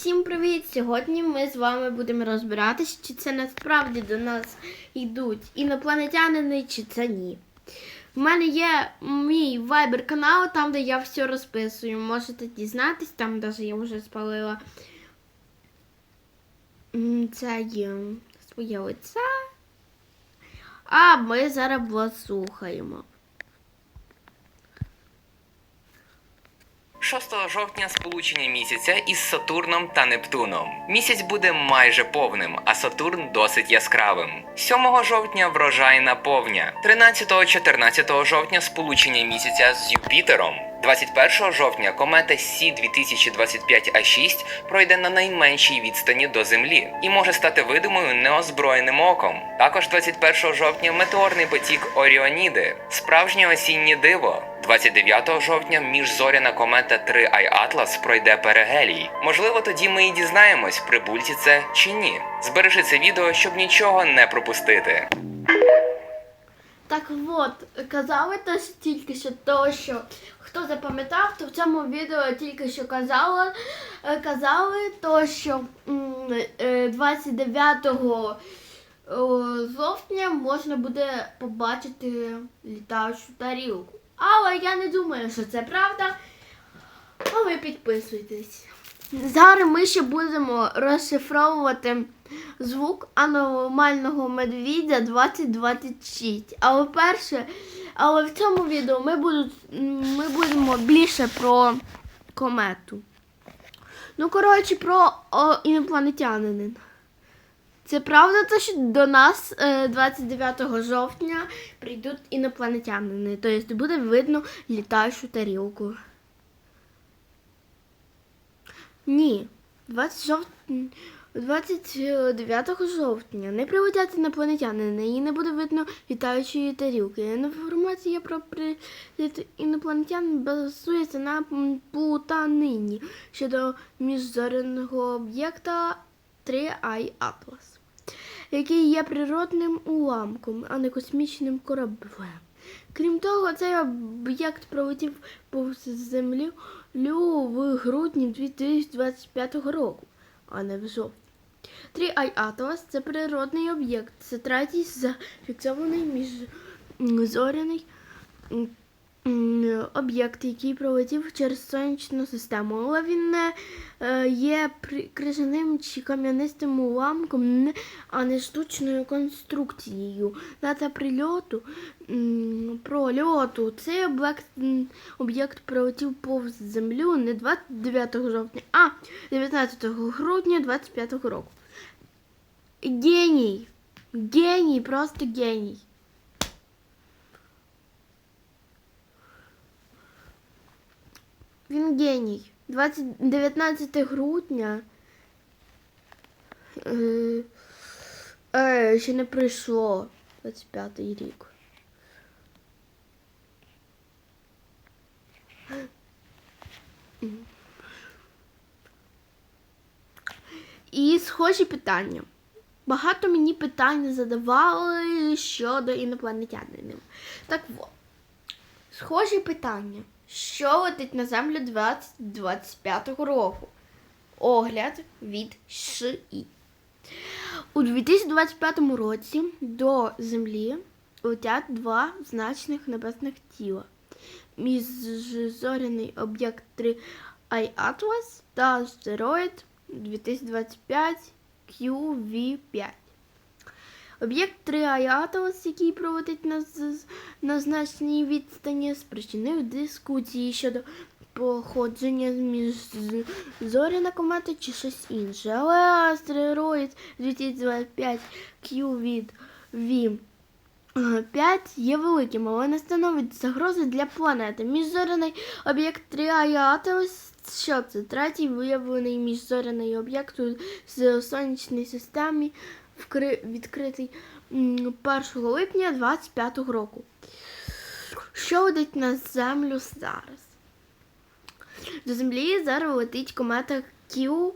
Всім привіт! Сьогодні ми з вами будемо розбиратись, чи це насправді до нас йдуть інопланетянини, чи це ні. У мене є мій вайбер канал, там де я все розписую. Можете дізнатись, там навіть я вже спалила це є своє лице. А ми зараз слухаємо. 6 жовтня сполучення місяця із Сатурном та Нептуном. Місяць буде майже повним, а Сатурн досить яскравим. 7 жовтня врожайна повня. 13-14 жовтня сполучення місяця з Юпітером. 21 жовтня комета Сі 2025 А6 пройде на найменшій відстані до Землі і може стати видимою неозброєним оком. Також 21 жовтня метеорний потік Оріоніди, справжнє осіннє диво. 29 жовтня міжзоряна комета 3 Ай Атлас пройде перигелій. Можливо, тоді ми і дізнаємось, прибульці це чи ні. Збережи це відео, щоб нічого не пропустити. Так от, казали то тільки що то, що хто запам'ятав, то в цьому відео тільки що казала, е, казали то, що е, 29 жовтня можна буде побачити літаючу тарілку. Але я не думаю, що це правда. А ви підписуйтесь. Зараз ми ще будемо розшифровувати звук аномального медвідя 2026. Але перше, але в цьому відео ми, будуть, ми будемо більше про комету. Ну, коротше, про о, інопланетянин. Це правда, те, що до нас е, 29 жовтня прийдуть інопланетянини. Тобто буде видно літаючу тарілку. Ні, 20 жовтня. 29 жовтня не прилетять інопланетянини і не буде видно літаючої тарілки. Інформація про приліт інопланетян базується на плутанині щодо міжзоряного об'єкта 3I Atlas, який є природним уламком, а не космічним кораблем. Крім того, цей об'єкт пролетів повз землю в грудні 2025 року, а не в жовтні. 3I Atlas – це природний об'єкт. Це третій зафіксований міжзоряний об'єкт, який пролетів через сонячну систему. Але він не е, є крижаним чи кам'янистим уламком, а не штучною конструкцією. Дата прильоту прольоту. Цей об'єкт, об'єкт пролетів повз землю не 29 жовтня, а 19 грудня 25 року. Геній. Геній, просто геній. Він геній. 20, 19 грудня. Е, е, ще не прийшло 25 рік. І схожі питання. Багато мені питань задавали щодо інопланетянинів. Так от, схожі питання. Що летить на землю 2025 року? Огляд від ШІ. У 2025 році до Землі летять два значних небесних тіла. Міжзоряний об'єкт 3 I Atlas та астероїд 2025 QV5. Об'єкт 3 Аятос, який проводить на, на значній відстані, спричинив дискусії щодо походження між зоряна комета чи щось інше. Але астероїд 2025 Q від V 5 є великим, але не становить загрози для планети. Міжзоряний об'єкт 3 Аятос, що це? Третій виявлений міжзоряний об'єкт у сонячній системі, відкритий 1 липня 25 року. Що летить на землю зараз? До землі зараз летить комета Q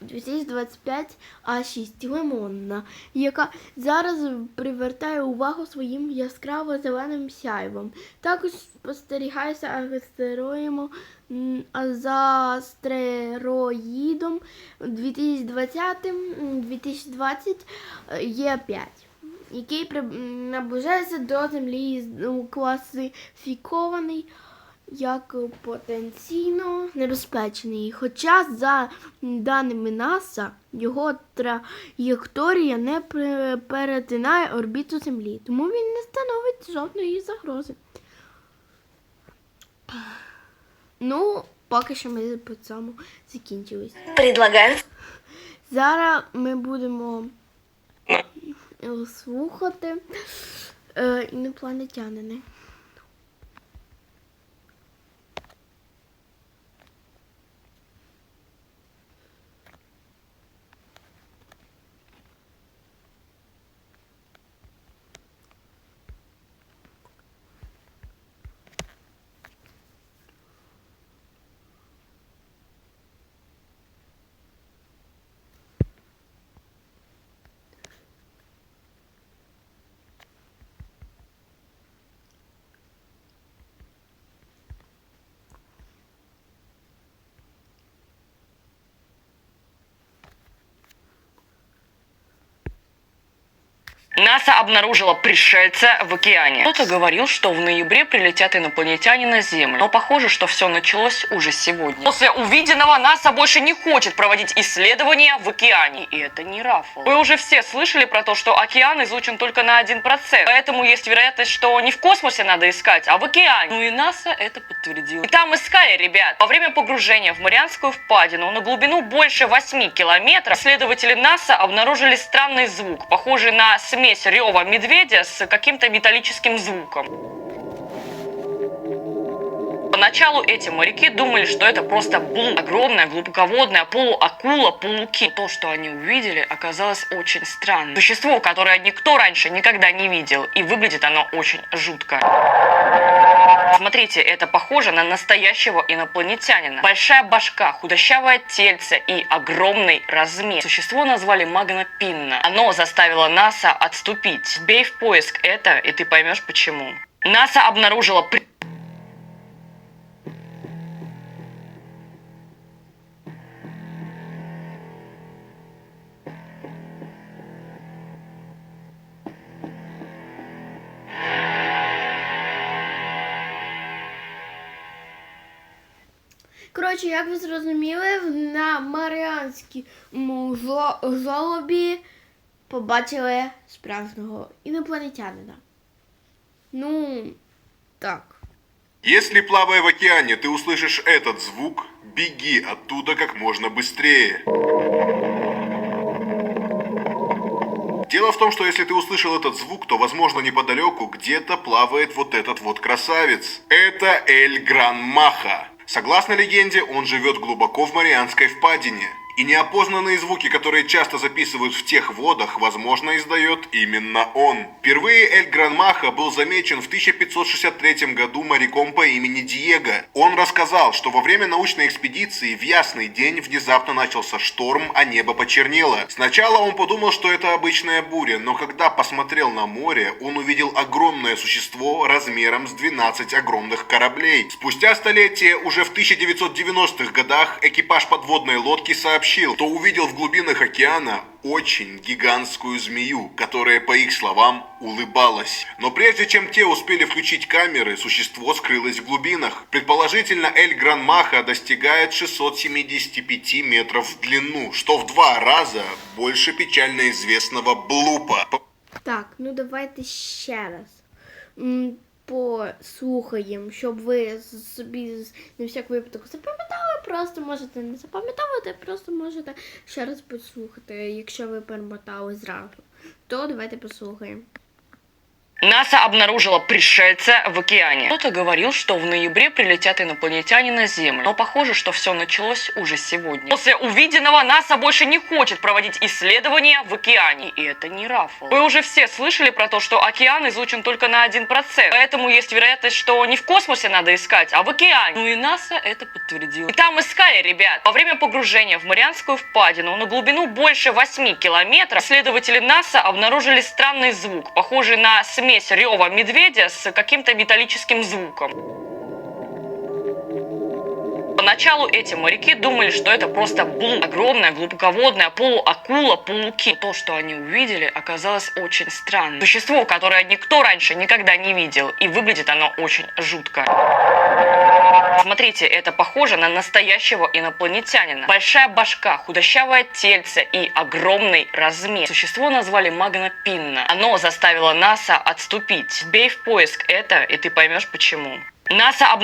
2025 А6 лимонна, яка зараз привертає увагу своїм яскраво зеленим сяйвом. Також спостерігається астероїдом, м, а за астероїдом 2020-2020 є 5 який наближається до Землі класифікований як потенційно небезпечний. Хоча, за даними НАСА, його траєкторія не перетинає орбіту Землі, тому він не становить жодної загрози. Ну, поки що ми по цьому закінчились. Предлагаю Зараз ми будемо слухати е, інопланетянини. НАСА обнаружила пришельца в океане. Кто-то говорил, что в ноябре прилетят инопланетяне на Землю. Но похоже, что все началось уже сегодня. После увиденного НАСА больше не хочет проводить исследования в океане. И это не рафл. Вы уже все слышали про то, что океан изучен только на 1%. Поэтому есть вероятность, что не в космосе надо искать, а в океане. Ну и НАСА это подтвердило. И там искали, ребят. Во время погружения в Марианскую впадину на глубину больше 8 километров исследователи НАСА обнаружили странный звук, похожий на смесь рева медведя с каким-то металлическим звуком. Поначалу эти моряки думали, что это просто блуд, огромная глубоководная полуакула, полуки. То, что они увидели, оказалось очень странным. Существо, которое никто раньше никогда не видел, и выглядит оно очень жутко. Смотрите, это похоже на настоящего инопланетянина. Большая башка, худощавое тельце и огромный размер. Существо назвали Магнопинна. Оно заставило НАСА отступить. Бей в поиск это, и ты поймешь почему. НАСА обнаружила при- Коротше, як ви зрозуміли, на Маріанському жо- жолобі побачили справжнього інопланетянина. Ну, так. Если, плавая в океане, ты услышишь этот звук, беги оттуда как можно быстрее. Дело в том, что если ты услышал этот звук, то, возможно, неподалеку где-то плавает вот этот вот красавец. Это Эль Гран Маха. Согласно легенде, он живет глубоко в Марианской впадине. И неопознанные звуки, которые часто записывают в тех водах, возможно, издает именно он. Впервые Эль Гранмаха был замечен в 1563 году моряком по имени Диего. Он рассказал, что во время научной экспедиции в ясный день внезапно начался шторм, а небо почернело. Сначала он подумал, что это обычная буря, но когда посмотрел на море, он увидел огромное существо размером с 12 огромных кораблей. Спустя столетие, уже в 1990-х годах, экипаж подводной лодки сообщил, что увидел в глубинах океана очень гигантскую змею, которая, по их словам, улыбалась. Но прежде чем те успели включить камеры, существо скрылось в глубинах. Предположительно, Эль Гранмаха достигает 675 метров в длину, что в два раза больше печально известного Блупа. Так, ну давайте ще раз послухаємо, щоб ви собі з- на всяк випадок запам'ятали, просто можете не запам'ятовувати, просто можете ще раз послухати, якщо ви перемотали зразу. То давайте послухаємо. НАСА обнаружила пришельца в океане. Кто-то говорил, что в ноябре прилетят инопланетяне на Землю. Но похоже, что все началось уже сегодня. После увиденного НАСА больше не хочет проводить исследования в океане. И это не рафл. Вы уже все слышали про то, что океан изучен только на 1%. Поэтому есть вероятность, что не в космосе надо искать, а в океане. Ну и НАСА это подтвердило. И там искали, ребят. Во время погружения в Марианскую впадину на глубину больше 8 километров исследователи НАСА обнаружили странный звук, похожий на смесь рева медведя с каким-то металлическим звуком. Поначалу эти моряки думали, что это просто блуд. Огромная глубоководная полуакула, полуки. То, что они увидели, оказалось очень странным. Существо, которое никто раньше никогда не видел. И выглядит оно очень жутко. Смотрите, это похоже на настоящего инопланетянина. Большая башка, худощавое тельце и огромный размер. Существо назвали Магнопинна. Оно заставило НАСА отступить. Вбей в поиск это, и ты поймешь почему. НАСА обнаружила